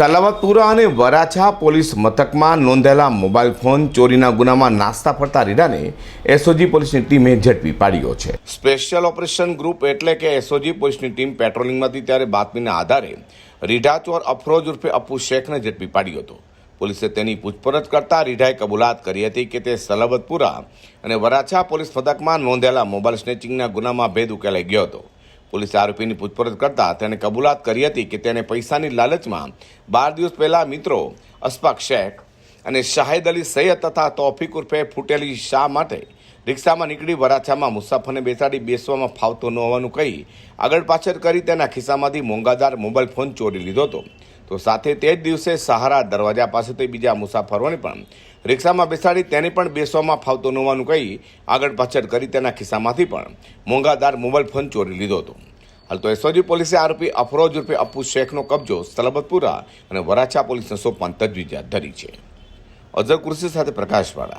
સલાવતપુરા અને વરાછા પોલીસ મથકમાં નોંધાયેલા મોબાઈલ ફોન ચોરીના ગુનામાં નાસ્તા ફરતા રીડાને એસઓજી પોલીસની ટીમે ઝડપી પાડ્યો છે. સ્પેશિયલ ઓપરેશન ગ્રુપ એટલે કે એસઓજી પોલીસની ટીમ પેટ્રોલિંગમાંથી ત્યારે બાતમીના આધારે રીઢા ચોર અફરોજ ઉર્ફે અપુ શેખને ઝડપી પાડ્યો હતો. પોલીસે તેની પૂછપરછ કરતા રીઢાએ કબૂલાત કરી હતી કે તે સલાબતપુરા અને વરાછા પોલીસ મથકમાં નોંધાયેલા મોબાઈલ સ્નેચિંગના ગુનામાં ભેદ ઉકેલાઈ ગયો હતો. પોલીસે આરોપીની પૂછપરછ કરતા તેણે કબૂલાત કરી હતી કે તેને પૈસાની લાલચમાં બાર દિવસ પહેલા મિત્રો અશફાક શેખ અને શાહિદ અલી સૈયદ તથા તોફિક ઉર્ફે ફૂટેલી શાહ માટે રિક્ષામાં નીકળી વરાછામાં મુસાફરને બેસાડી બેસવામાં ફાવતો ન હોવાનું કહી આગળ પાછળ કરી તેના ખિસ્સામાંથી મોંઘાદાર મોબાઈલ ફોન ચોરી લીધો હતો. તો સાથે તે જ દિવસે સહારા દરવાજા પાસેથી બીજા મુસાફરોને પણ રિક્ષામાં બેસાડી તેને પણ બેસવામાં ફાવતો ન હોવાનું કહી આગળ પાછળ કરી તેના ખિસ્સામાંથી પણ મોંઘાદાર મોબાઈલ ફોન ચોરી લીધો હતો. હાલ તો એસઓજી પોલીસે આરોપી અફરોજ રૂપે અપુ શેખનો કબજો સલબતપુરા અને વરાછા પોલીસને સોંપવાની તજવીજ હાથ ધરી છે. અઝર કુર્સી સાથે પ્રકાશવાળા